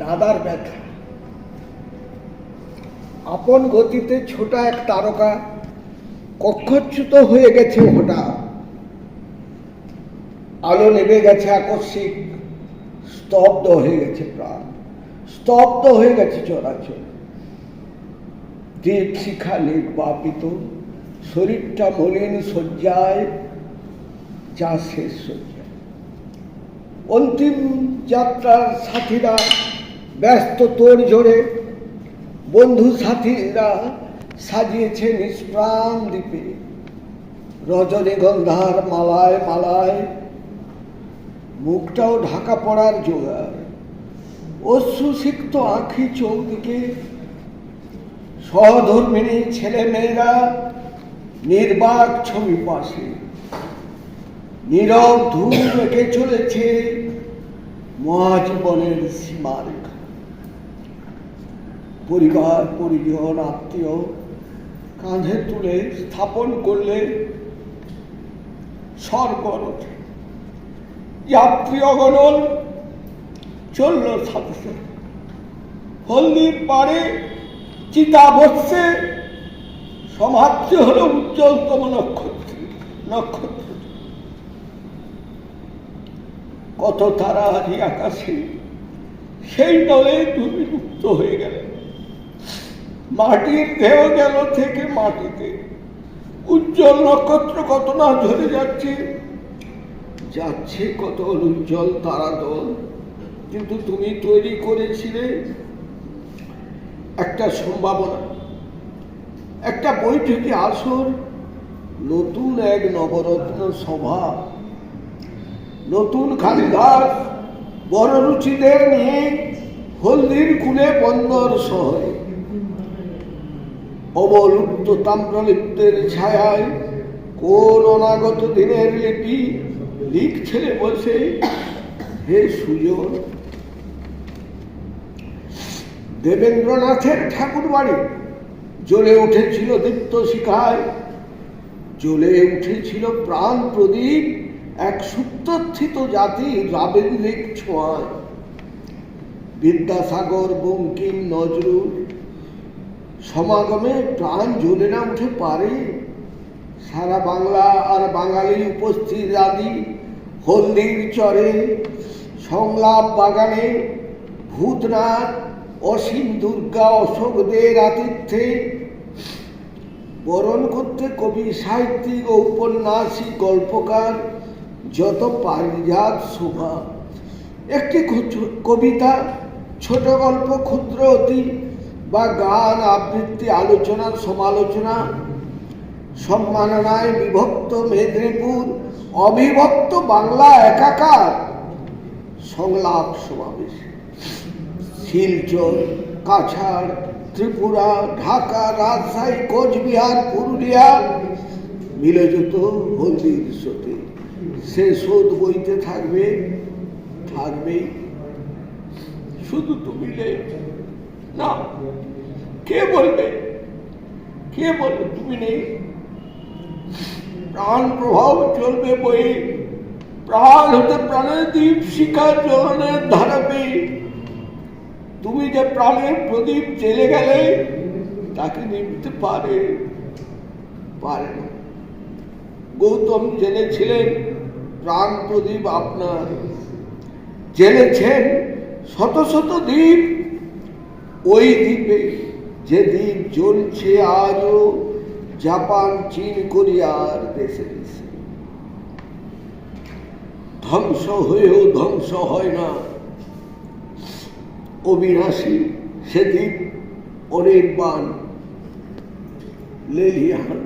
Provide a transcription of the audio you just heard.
দাদার ব্যথা। আপন গতিতে ছোট এক তারকা কক্ষচ্যুত হয়ে গেছে হঠাৎ। আলো নেমে গেছে আকস্মিক। স্তব্ধ হয়ে গেছে প্রাণ। স্তব্ধ হয়ে গেছে চরাচর। দীপ শিখা নির্বাপিত শরীরটা মলিন শয্যায়, যা শেষ শয্যা অন্তিম যাত্রার সাথীরা ব্যস্ত তোর জোরে বন্ধু সাথীরা সাজিয়েছে নিষ্প্রাণ দ্বীপে। রজনীগন্ধার মালায় মালায়, মুখটাও ঢাকা পড়ার জোগাড়। অশ্রুসিক্ত আঁখি চৌদিকে সহধর্মিনী ছেলে মেয়েরা নির্বাক ছবি পাশে। নীরব ধূম এঁকে চলেছে মহাজীবনের সীমারেখা। পরিবার, পরিজন, আত্মীয় কাঁধে তুলে স্থাপন করলে স্বর্গর ওঠে যাত্রী অগণন চলল সাথে হলদির পাড়ে চিতা বসছে, সমাপ্তি হলো উজ্জ্বলতম নক্ষত্র নক্ষত্র। কত তারা আজ আকাশে সেই দলে তুমি মুক্ত হয়ে গেলে। মাটির দেহ গেল থেকে মাটিতে। উজ্জ্বল নক্ষত্র কত না ঝরে যাচ্ছে। যাচ্ছে কত উজ্জ্বল তারা দল। কিন্তু তুমি তৈরি করেছিলে একটা সম্ভাবনা। একটা বৈঠকে আসর, নতুন এক নবরত্ন সভা। নতুন কালিদাস বড় রুচিদের নিয়ে হলদির কুলে বন্দর শহরে। অবলুপ্ত তাম্রলিপ্তের ছায়ায় কোন অনাগত দিনের লিপি লিখছিলে বসে হে সুজন, দেবেন্দ্রনাথের ঠাকুর বাড়ি জ্বলে উঠেছিল দীপ্ত শিখায়, জ্বলে উঠেছিল প্রাণ প্রদীপ এক সুপ্তথিত জাতি রাবেন্দ্রিক ছোঁয়ায়। বিদ্যাসাগর, বঙ্কিম, নজরুল সমাগমে প্রাণ জ্বলে না উঠে পারে। সারা বাংলা আর বাঙালি উপস্থিত আদি হলদির চরে। সংলাপ বাগানে ভূতনাথ, অসীম দুর্গা, অশোকদের আতিথ্যে। বরণ করতে কবি, সাহিত্যিক ও উপন্যাসিক গল্পকার যত পারিজাত শোভা। একটি কবিতা, ছোট গল্প, ক্ষুদ্র অতি বা গান, আবৃত্তি আলোচনার সমালোচনা, সম্মাননায় বিভক্ত মেদিনীপুর, অবিভক্ত বাংলা একাকার সংলাপ সমাবেশ। শিলচর, কাছাড়, ত্রিপুরা, ঢাকা, রাজশাহী, কোচবিহার, পুরুলিয়া মিলে যেত হলদির স্রোতে। সে স্রোত বইতে থাকবে, থাকবেই। শুধু তুমি নেই না। কে বলবে? কে বলবে? তুমি নেই। প্রাণ প্রভাব চলবে বই। প্রাণ হতে প্রাণের দীপ শিখা জ্বলনের ধারাবে। তুমি যে প্রাণের প্রদীপ জেলে গেলে, তাকে নিভতে পারে। পারে না। গৌতম জেনেছিলেন প্রাণ প্রদীপ আপনার। জেনেছেন শত শত দ্বীপ ওই দ্বীপে যে দ্বীপ জ্বলছে আজও, জাপান, চীন, কোরিয়ার দেশে দেশে। ধ্বংস হয়েও ধ্বংস হয় না। অবিনাশী সে দ্বীপ অনির্বাণ লেলিয়ান